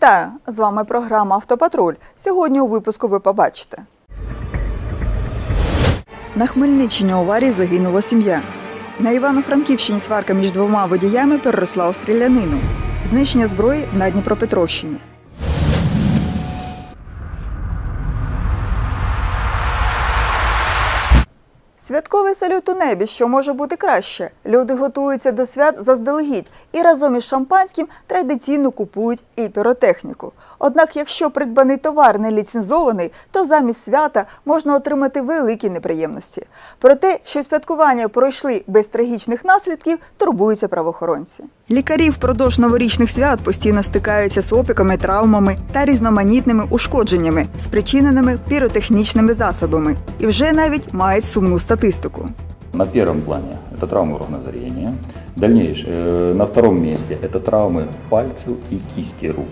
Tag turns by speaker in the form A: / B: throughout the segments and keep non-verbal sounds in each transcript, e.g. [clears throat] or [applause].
A: Вітаю! З вами програма Автопатруль. Сьогодні у випуску ви побачите. На Хмельниччині аварії загинула сім'я. На Івано-Франківщині сварка між двома водіями переросла у стрілянину. Знищення зброї на Дніпропетровщині. Святковий салют у небі, що може бути краще. Люди готуються до свят заздалегідь і разом із шампанським традиційно купують і піротехніку. Однак, якщо придбаний товар не ліцензований, то замість свята можна отримати великі неприємності. Про те, що святкування пройшли без трагічних наслідків, турбуються правоохоронці. Лікарі впродовж новорічних свят постійно стикаються з опіками, травмами та різноманітними ушкодженнями, спричиненими піротехнічними засобами, і вже навіть мають сумну статистику.
B: На первом плане это травмы органов зрения. Дальнейшее, э, на втором месте это травмы пальцев и кисти рук.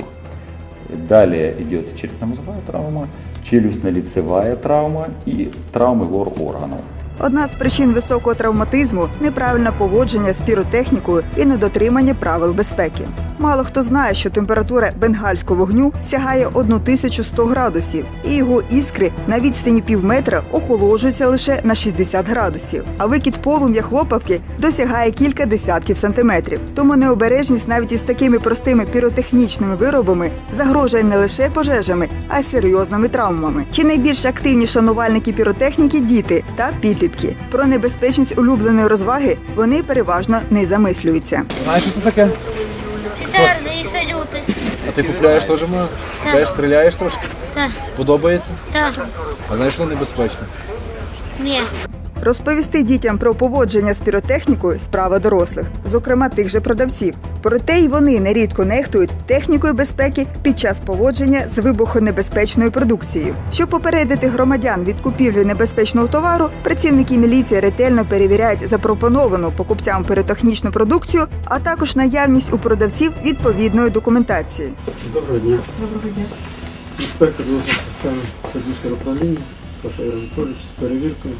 B: Далее идет черепно-мозговая травма, челюстно-лицевая травма и травмы лор органов.
A: Одна з причин високого травматизму неправильне поводження з піротехнікою і недотримання правил безпеки. Мало хто знає, що температура бенгальського вогню сягає 1100 градусів, і його іскри на відстані пів метра охолоджуються лише на 60 градусів. А викид полум'я хлопавки досягає кілька десятків сантиметрів. Тому необережність навіть із такими простими піротехнічними виробами загрожує не лише пожежами, а й серйозними травмами. Чи найбільш активні шанувальники піротехніки діти та підлітки. Про небезпечність улюбленої розваги вони переважно не замислюються.
C: Знаєш, що це таке?
D: Пеtarди і салюти.
C: А ти купляєш теж ма? Купляєш, стріляєш трошки?
D: Так,
C: Подобається?
D: так,
C: А знаєш, що небезпечно?
D: ні.
A: Розповісти дітям про поводження з піротехнікою справа дорослих, зокрема тих же продавців. Проте й вони нерідко нехтують технікою безпеки під час поводження з вибухонебезпечною продукцією. Щоб попередити громадян від купівлі небезпечного товару, працівники міліції ретельно перевіряють запропоновану покупцям піротехнічну продукцію, а також наявність у продавців відповідної документації.
E: Доброго дня. Доброго дня. Інспектор Садівського управління, Паша Анатолійович з перевіркою.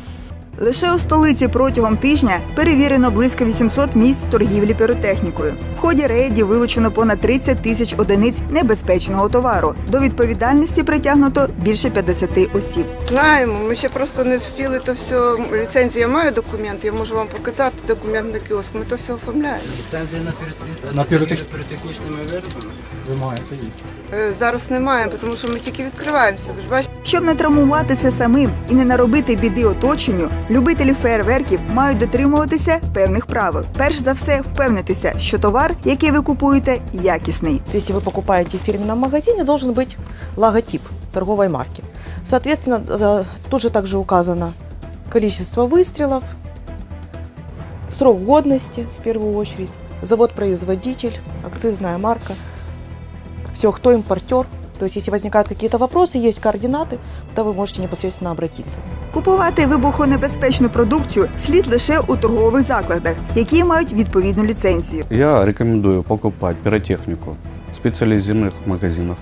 A: Лише у столиці протягом тижня перевірено близько 800 місць торгівлі піротехнікою. В ході рейдів вилучено понад 30 тисяч одиниць небезпечного товару. До відповідальності притягнуто більше 50 осіб.
F: Знаємо, ми ще просто не встигли то все. Ліцензію я маю документ, я можу вам показати документ на кіоск. Ми то все оформляємо.
E: Ліцензія на піротехнічними
C: На піротех-
E: піротехнічними виробами ви маєте їх.
F: Е, Зараз не маємо, тому що ми тільки відкриваємося. Ви ж бачите,
A: Щоб не травмуватися самим і не наробити біди оточенню, любителі фейерверків мають дотримуватися певних правил. Перш за все, впевнитися, що товар, який ви купуєте, якісний.
G: То Если вы покупаете в фирменном магазине, должен быть логотип торговой марки. Соответственно, э, тут же также указано количество выстрелов, срок годности в первую очередь, завод-производитель, акцизная марка, все, кто импортер. То есть, если возникают какие-то вопросы, есть координаты, куда вы можете непосредственно обратиться.
A: Купувати вибухонебезпечну продукцію слід лише у торгових закладах, які мають відповідну ліцензію.
H: Я рекомендую покупать пиротехнику в специализированных магазинах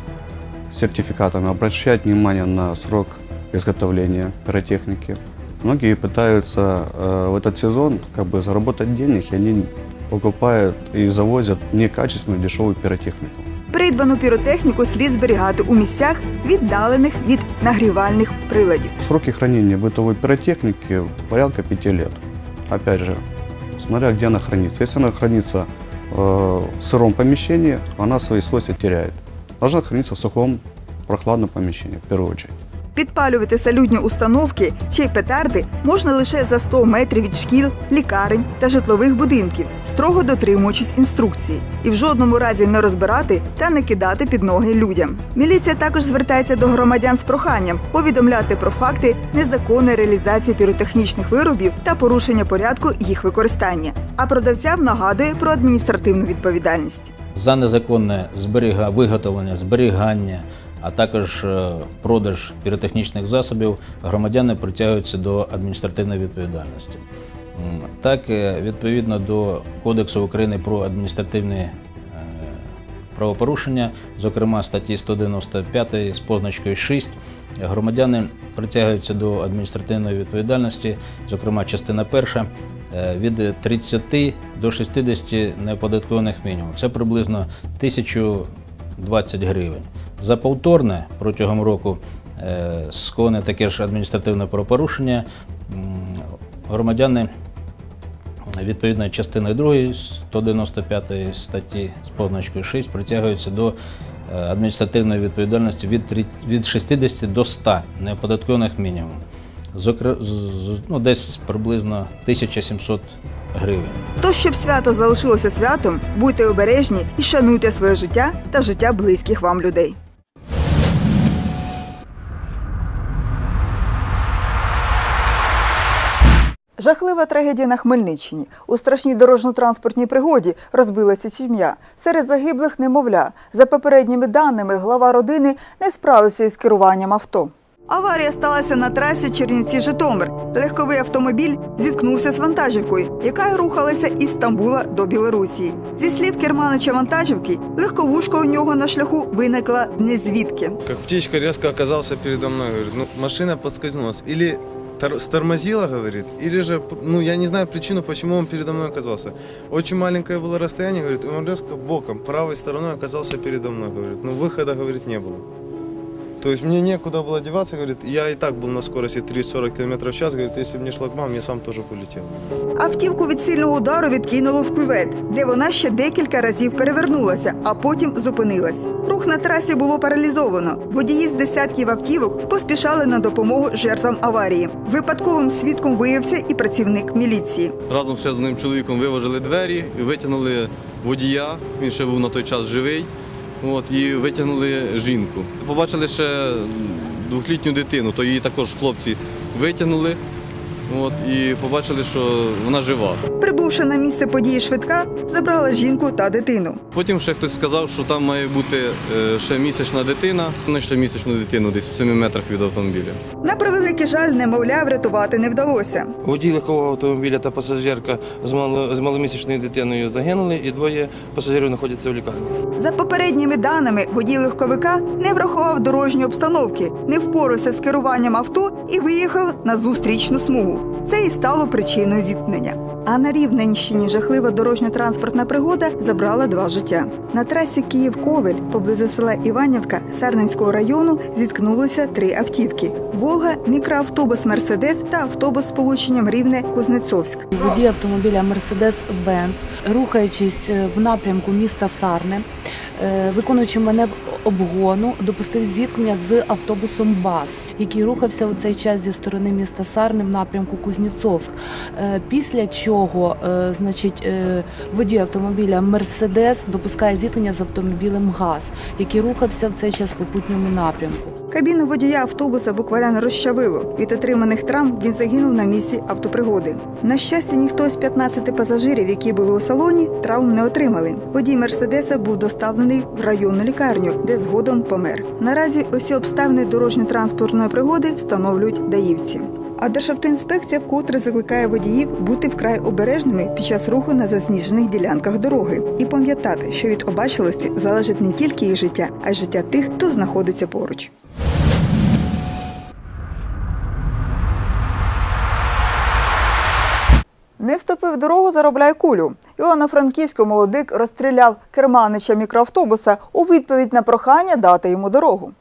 H: с сертификатами, обращать внимание на срок изготовления пиротехники. Многие пытаются э, в этот сезон как бы заработать денег, и они покупают и завозят некачественную дешевую пиротехнику.
A: Придбану піротехніку слід зберігати у місцях, віддалених від нагрівальних приладів.
H: Сроки хранения бытовой пиротехники порядка 5 лет. Опять же, смотря где она хранится. Если она хранится э, в сыром помещении, она свои свойства теряет. Должна храниться в сухом, прохладном помещении, в первую очередь.
A: Підпалювати салютні установки чи петарди можна лише за 100 метрів від шкіл, лікарень та житлових будинків, строго дотримуючись інструкції, і в жодному разі не розбирати та не кидати під ноги людям. Міліція також звертається до громадян з проханням повідомляти про факти незаконної реалізації піротехнічних виробів та порушення порядку їх використання. А продавцям нагадує про адміністративну відповідальність.
I: за незаконне зберіга... виготовлення, зберігання, а також е, продаж піротехнічних засобів громадяни притягуються до адміністративної відповідальності. Так, е, відповідно до Кодексу України про адміністративні е, правопорушення, зокрема статті 195 з позначкою 6, громадяни притягуються до адміністративної відповідальності, зокрема частина перша, від 30 до 60 неоподаткованих мінімум. Це приблизно 1000 20 гривень. За повторне протягом року е, сконе таке ж адміністративне правопорушення громадяни відповідно частиною 2 195 статті з позначкою 6 притягуються до е, адміністративної відповідальності від, від 60 до 100 неоподаткованих мінімум. Зокр... ну, десь приблизно 1700 гривень.
A: Тож, щоб свято залишилося святом, будьте обережні і шануйте своє життя та життя близьких вам людей. Жахлива трагедія на Хмельниччині. У страшній дорожньо-транспортній пригоді розбилася сім'я. Серед загиблих немовля. За попередніми даними, глава родини не справився із керуванням авто. Аварія сталася на трасі Чернівці-Житомир. Легковий автомобіль зіткнувся з вантажівкою, яка рухалася із Стамбула до Білорусі. Зі слів керманича вантажівки, легковушка у нього на шляху виникла незвідки.
J: Как птичка резко оказался передо мной, говорит, ну машина подскользнулась. Или тор- стормозила, говорит, или же, ну я не знаю причину, почему он передо мной оказался. Очень маленькое было расстояние, говорит, и он резко боком, правой стороной оказался передо мной, говорит. Ну выхода, говорит, не было. То есть мне некуда было деваться, говорит, я и так был на скорости 30-40 км в час, говорит, если бы не шлагбаум, я сам тоже полетел.
A: Автівку від сильного удару відкинуло в кювет, де вона ще декілька разів перевернулася, а потім зупинилась. Рух на трасі було паралізовано. Водії з десятків автівок поспішали на допомогу жертвам аварії. Випадковим свідком виявився і працівник міліції.
J: Разом ще з одним чоловіком виважили двері і витягнули водія, він ще був на той час живий. От, і витягнули жінку. Побачили ще двохлітню дитину, то її також хлопці витягнули от, і побачили, що вона жива.
A: Прибувши на місце події швидка, забрала жінку та дитину.
J: Потім ще хтось сказав, що там має бути е, ще місячна дитина. Знайшли місячну дитину десь в 7 метрах від автомобіля.
A: На превеликий жаль, немовля врятувати не вдалося.
K: Водій легкового автомобіля та пасажирка з, мало, з маломісячною дитиною загинули, і двоє пасажирів знаходяться в лікарні.
A: За попередніми даними, водій легковика не врахував дорожньої обстановки, не впорався з керуванням авто і виїхав на зустрічну смугу. Це і стало причиною зіткнення. А на Рівненщині жахлива дорожньо-транспортна пригода забрала два життя. На трасі Київ-Ковель поблизу села Іванівка Сарненського району зіткнулися три автівки: Волга, мікроавтобус Мерседес та автобус з полученням Рівне Кузнецовськ.
L: Водій автомобіля Mercedes-Benz, рухаючись е, в напрямку міста Сарне, е, мене в обгону, допустив зіткнення з автобусом БАС, який рухався у цей час зі сторони міста Сарни в напрямку Кузнєцовськ. Е, Після чого, е, значить, водій автомобіля Мерседес допускає зіткнення з автомобілем ГАЗ, який рухався в цей час в попутньому напрямку.
A: Кабіну водія автобуса буквально розчавило. Від отриманих травм він загинув на місці автопригоди. На щастя, ніхто з 15 пасажирів, які були у салоні, травм не отримали. Водій мерседеса був доставлений в районну лікарню, де згодом помер. Наразі усі обставини дорожньо-транспортної пригоди встановлюють даївці. А Державтоінспекція вкотре закликає водіїв бути вкрай обережними під час руху на засніжених ділянках дороги і пам'ятати, що від обачливості залежить не тільки їх життя, а й життя тих, хто знаходиться поруч. Не вступив в дорогу, заробляй кулю. Івано-Франківський молодик розстріляв керманича мікроавтобуса у відповідь на прохання дати йому дорогу.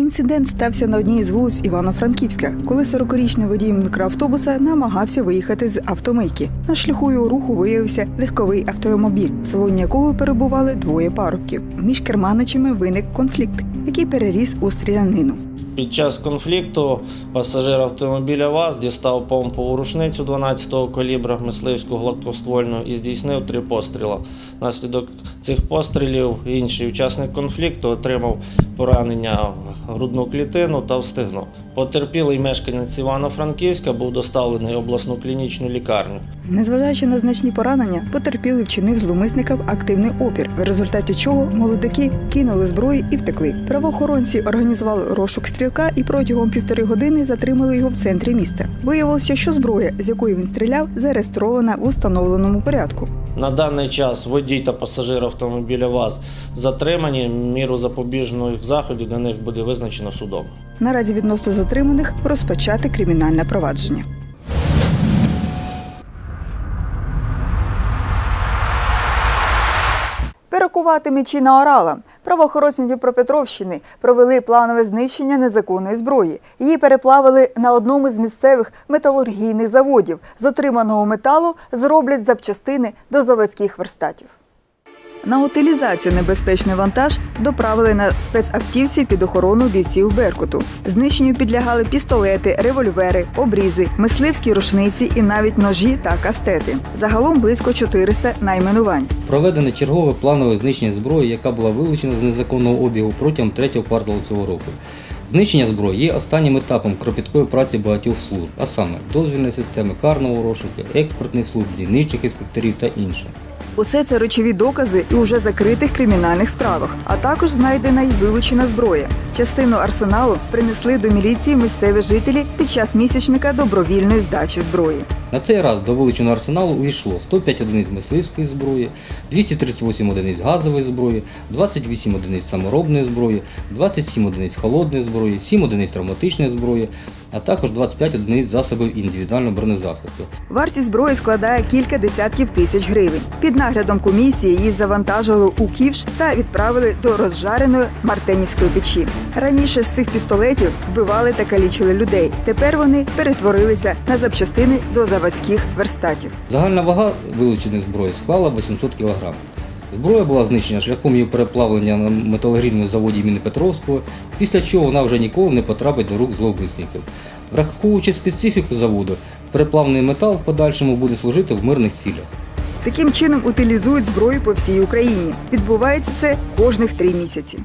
A: Інцидент стався на одній з вулиць Івано-Франківська, коли 40-річний водій мікроавтобуса намагався виїхати з автомийки. На шляху його руху виявився легковий автомобіль, в салоні якого перебували двоє парубків. Між керманичами виник конфлікт, який переріс у стрілянину.
M: Під час конфлікту пасажир автомобіля ВАЗ дістав помпову рушницю 12-го калібра мисливську гладкоствольну і здійснив три постріла. Наслідок цих пострілів інший учасник конфлікту отримав поранення в грудну клітину та в. Потерпілий мешканець Івано-Франківська був доставлений в обласну клінічну лікарню.
A: Незважаючи на значні поранення, потерпілий вчинив зловмисникам активний опір, в результаті чого молодики кинули зброю і втекли. Правоохоронці організували розшук стрілка і протягом півтори години затримали його в центрі міста. Виявилося, що зброя, з якої він стріляв, зареєстрована в установленому порядку.
M: На даний час водій та пасажир автомобіля ВАЗ затримані. Міру запобіжних заходів для них буде визначено судом.
A: Наразі відносно затриманих розпочати кримінальне провадження. Перекувати мечі на орала. Правоохоронці Дніпропетровщини провели планове знищення незаконної зброї. Її переплавили на одному з місцевих металургійних заводів. З отриманого металу зроблять запчастини до заводських верстатів. На утилізацію небезпечний вантаж доправили на спецавтівці під охорону бійців Беркуту. Знищенню підлягали пістолети, револьвери, обрізи, мисливські рушниці і навіть ножі та кастети. Загалом близько 400 найменувань.
N: Проведене чергове планове знищення зброї, яка була вилучена з незаконного обігу протягом третього кварталу цього року. Знищення зброї є останнім етапом кропіткої праці багатьох служб, а саме дозвільної системи карного розшуку, експертних служб, дільничних інспекторів та інше.
A: Усе це речові докази і уже закритих кримінальних справах, а також знайдена й вилучена зброя. Частину арсеналу принесли до міліції місцеві жителі під час місячника добровільної здачі зброї.
N: На цей раз до вилученого арсеналу увійшло 105 одиниць мисливської зброї, 238 одиниць газової зброї, 28 одиниць саморобної зброї, 27 одиниць холодної зброї, 7 одиниць травматичної зброї, а також 25 одиниць засобів індивідуального бронезахисту.
A: Вартість зброї складає кілька десятків тисяч гривень. Під наглядом комісії її завантажили у ківш та відправили до розжареної мартенівської печі. Раніше з цих пістолетів вбивали та калічили людей. Тепер вони перетворилися на запчастини до заводських верстатів.
N: Загальна вага вилученої зброї склала 800 кг. Зброя була знищена шляхом її переплавлення на металургійному заводі імені Петровського, після чого вона вже ніколи не потрапить до рук зловмисників. Враховуючи специфіку заводу, переплавлений метал в подальшому буде служити в мирних цілях.
A: Таким чином утилізують зброю по всій Україні. Відбувається це кожних три місяці.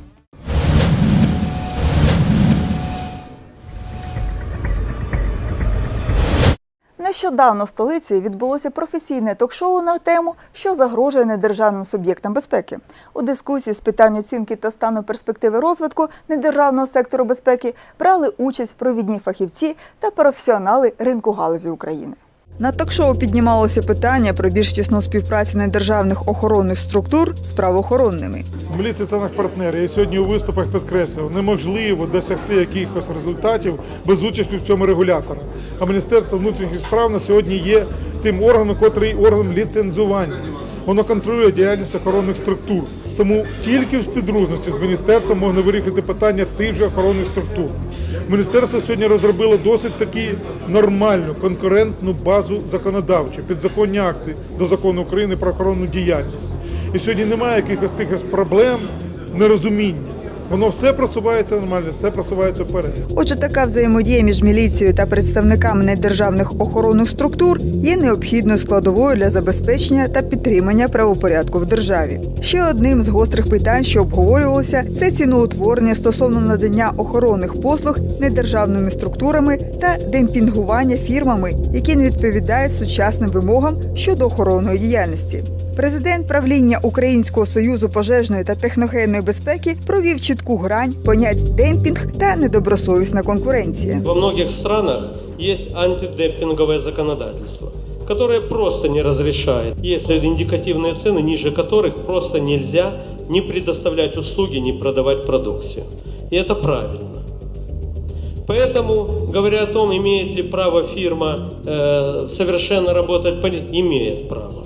A: Нещодавно в столиці відбулося професійне ток-шоу на тему, що загрожує недержавним суб'єктам безпеки. У дискусії з питань оцінки та стану перспективи розвитку недержавного сектору безпеки брали участь провідні фахівці та професіонали ринку галузі України. На ток-шоу піднімалося питання про більш тісну співпрацю недержавних охоронних структур з правоохоронними.
O: Міліція це наш. Я сьогодні у виступах підкреслював, неможливо досягти якихось результатів без участі в цьому регулятора. А Міністерство внутрішніх справ на сьогодні є тим органом, котрий орган ліцензування. Воно контролює діяльність охоронних структур. Тому тільки в співдружності з міністерством можна вирішити питання тих же охоронних структур. Міністерство сьогодні розробило досить таки нормальну конкурентну базу законодавчу, підзаконні акти до закону України про охоронну діяльність. І сьогодні немає якихось тих проблем, нерозуміння. Воно все просувається нормально, все просувається вперед.
A: Отже, така взаємодія між міліцією та представниками недержавних охоронних структур є необхідною складовою для забезпечення та підтримання правопорядку в державі. Ще одним з гострих питань, що обговорювалося, це ціноутворення стосовно надання охоронних послуг недержавними структурами та демпінгування фірмами, які не відповідають сучасним вимогам щодо охоронної діяльності. Президент правління Українського союзу пожежної та техногенної безпеки провів чітку грань понять демпінг та недобросовісна конкуренція.
P: Во многих странах есть антидемпинговое законодательство, которое просто не разрешает. Есть индикативные цены, ниже которых просто нельзя ни предоставлять услуги, ни продавать продукцию. И это правильно. Поэтому, говоря о том, имеет ли право фирма э, совершенно работать, по- имеет право.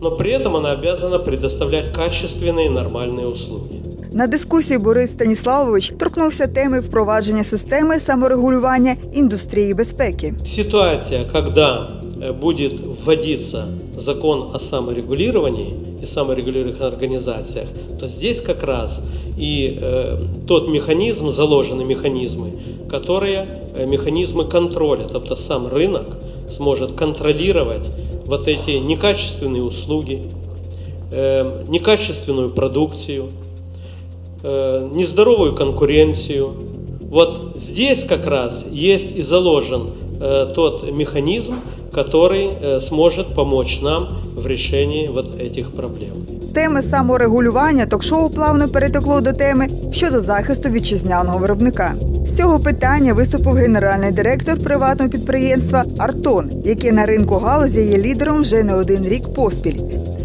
P: Но при этом она обязана предоставлять качественные нормальные услуги.
A: На дискусії Борис Станіславович торкнувся теми впровадження системи саморегулювання індустрії безпеки.
P: Ситуация, когда э, будет вводиться закон о саморегулировании и саморегулируемых организациях, то здесь как раз и э, тот механизм, заложены механизмы, которые э, механизмы контроля, тобто сам рынок сможет контролировать вот эти некачественные услуги, э, некачественную продукцию, э, нездоровую конкуренцию. Вот здесь как раз есть и заложен э, тот механизм, который э, сможет помочь нам в решении вот этих проблем.
A: Теми саморегулювання ток-шоу плавно перетекло до теми щодо захисту вітчизняного виробника. З цього питання виступив генеральний директор приватного підприємства Артон, яке на ринку галузі є лідером вже не один рік поспіль.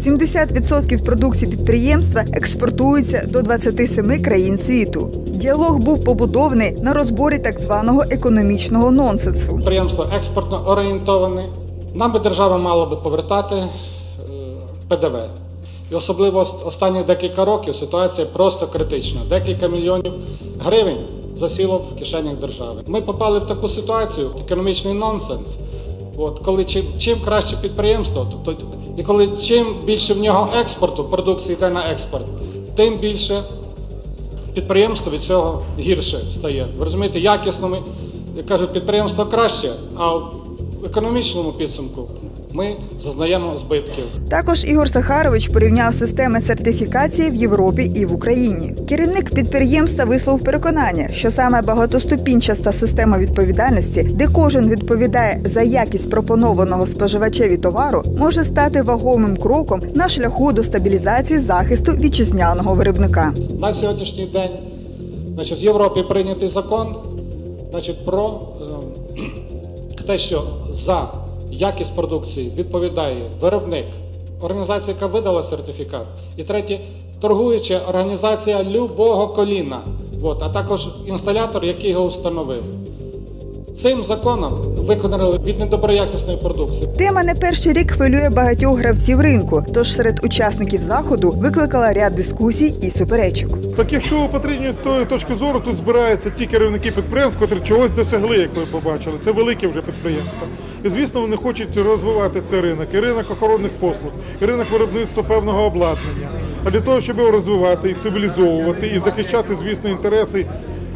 A: 70% продукції підприємства експортується до 27 країн світу. Діалог був побудований на розборі так званого економічного нонсенсу.
Q: Підприємство експортно орієнтоване. Нам би держава мала би повертати е, ПДВ. І особливо ос- останні декілька років ситуація просто критична. Декілька мільйонів гривень засіло в кишенях держави. Ми попали в таку ситуацію, економічний нонсенс. От коли чим, чим краще підприємство, тобто і коли чим більше в нього експорту, продукції йде на експорт, тим більше підприємство від цього гірше стає. Ви розумієте, якісними, як кажуть, підприємство краще, а в економічному підсумку ми зазнаємо збитків.
A: Також Ігор Сахарович порівняв системи сертифікації в Європі і в Україні. Керівник підприємства висловив переконання, що саме багатоступінчаста система відповідальності, де кожен відповідає за якість пропонованого споживачеві товару, може стати вагомим кроком на шляху до стабілізації захисту вітчизняного виробника.
Q: На сьогоднішній день значить, в Європі прийнятий закон значить, про е, [clears throat] те, що за якість продукції відповідає виробник, організація, яка видала сертифікат, і третє торгуюча організація любого коліна, от, а також інсталятор, який його встановив. Цим законом виконали від недоброякісної продукції.
A: Тема не перший рік хвилює багатьох гравців ринку, тож серед учасників заходу викликала ряд дискусій і суперечок.
O: Так якщо потрібні з тої точки зору, тут збираються ті керівники підприємств, котрі чогось досягли, як ви побачили. Це великі вже підприємства. І звісно, вони хочуть розвивати цей ринок, і ринок охоронних послуг, і ринок виробництва певного обладнання. А для того, щоб його розвивати і цивілізовувати, і захищати, звісно, інтереси,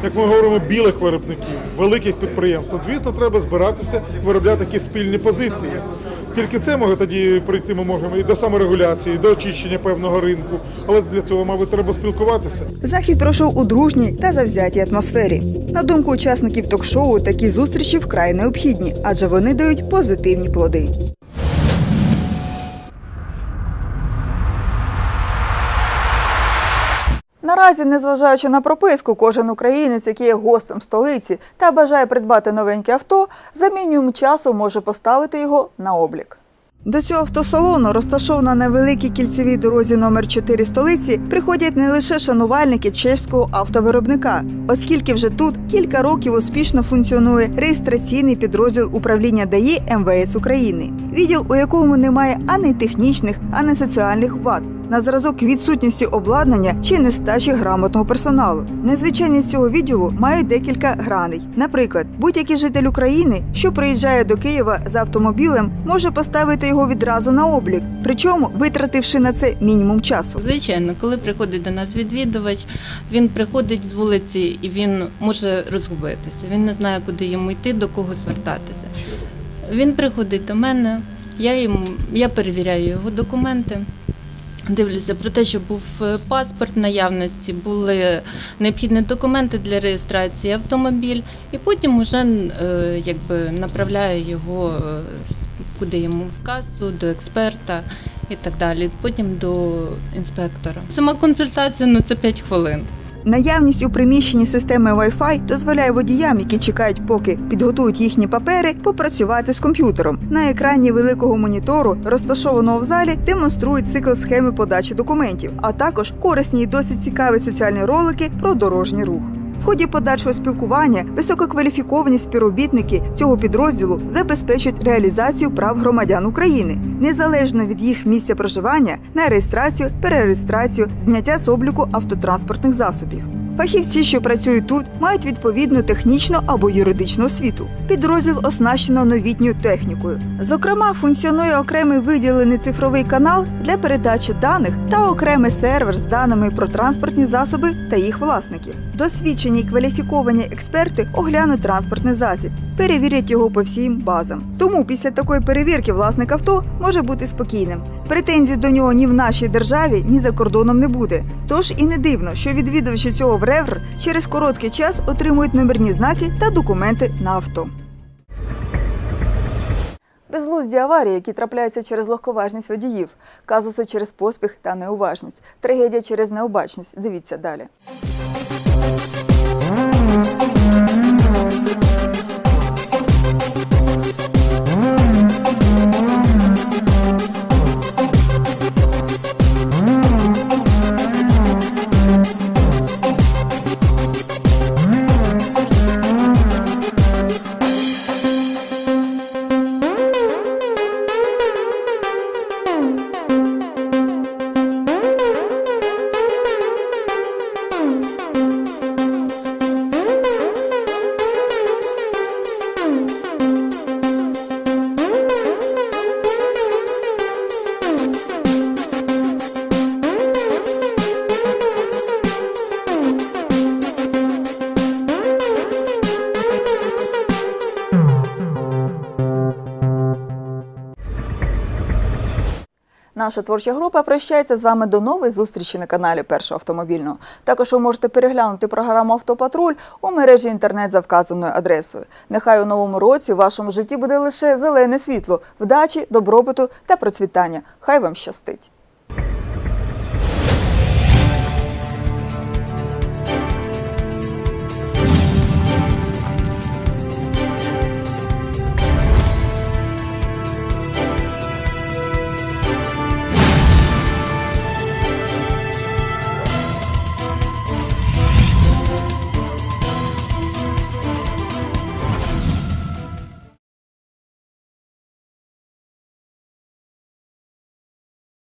O: як ми говоримо, білих виробників, великих підприємств, то, звісно, треба збиратися, виробляти такі спільні позиції. Тільки це може тоді прийти, ми можемо і до саморегуляції, і до очищення певного ринку. Але для цього, мабуть, треба спілкуватися.
A: Захід пройшов у дружній та завзятій атмосфері. На думку учасників ток-шоу, такі зустрічі вкрай необхідні, адже вони дають позитивні плоди. Наразі, незважаючи на прописку, кожен українець, який є гостем столиці та бажає придбати новеньке авто, за мінімум часу може поставити його на облік. До цього автосалону, розташовано на великій кільцевій дорозі номер 4 столиці, приходять не лише шанувальники чеського автовиробника, оскільки вже тут кілька років успішно функціонує реєстраційний підрозділ управління ДАІ МВС України, відділ, у якому немає ані технічних, ані соціальних вад. На зразок відсутності обладнання чи нестачі грамотного персоналу. Незвичайність цього відділу мають декілька граней. Наприклад, будь-який житель України, що приїжджає до Києва з автомобілем, може поставити його відразу на облік, причому витративши на це мінімум часу.
R: Звичайно, коли приходить до нас відвідувач, він приходить з вулиці і він може розгубитися. Він не знає, куди йому йти, до кого звертатися. Він приходить до мене, я йому я перевіряю його документи. Дивлюся про те, що був е, паспорт наявності, були необхідні документи для реєстрації автомобіль, і потім вже е, якби направляю його е, куди йому в касу, до експерта і так далі. Потім до інспектора. Сама консультація ну це 5 хвилин.
A: Наявність у приміщенні системи Wi-Fi дозволяє водіям, які чекають, поки підготують їхні папери, попрацювати з комп'ютером. На екрані великого монітору, розташованого в залі, демонструють цикл схеми подачі документів, а також корисні і досить цікаві соціальні ролики про дорожній рух. В ході подальшого спілкування висококваліфіковані співробітники цього підрозділу забезпечують реалізацію прав громадян України незалежно від їх місця проживання на реєстрацію, перереєстрацію, зняття з обліку автотранспортних засобів. Фахівці, що працюють тут, мають відповідну технічну або юридичну освіту. Підрозділ оснащено новітньою технікою. Зокрема, функціонує окремий виділений цифровий канал для передачі даних та окремий сервер з даними про транспортні засоби та їх власників. Досвідчені й кваліфіковані експерти оглянуть транспортний засіб, перевірять його по всім базам. Тому після такої перевірки власник авто може бути спокійним. Претензій до нього ні в нашій державі, ні за кордоном не буде. Тож і не дивно, що відвідувачі цього ВРЕВР через короткий час отримують номерні знаки та документи на авто. Безглузді аварії, які трапляються через легковажність водіїв, казуси через поспіх та неуважність, трагедія через необачність. Дивіться далі. Наша творча група прощається з вами до нової зустрічі на каналі Першого автомобільного. Також ви можете переглянути програму Автопатруль у мережі інтернет за вказаною адресою. Нехай у новому році в вашому житті буде лише зелене світло, вдачі, добробуту та процвітання. Хай вам щастить!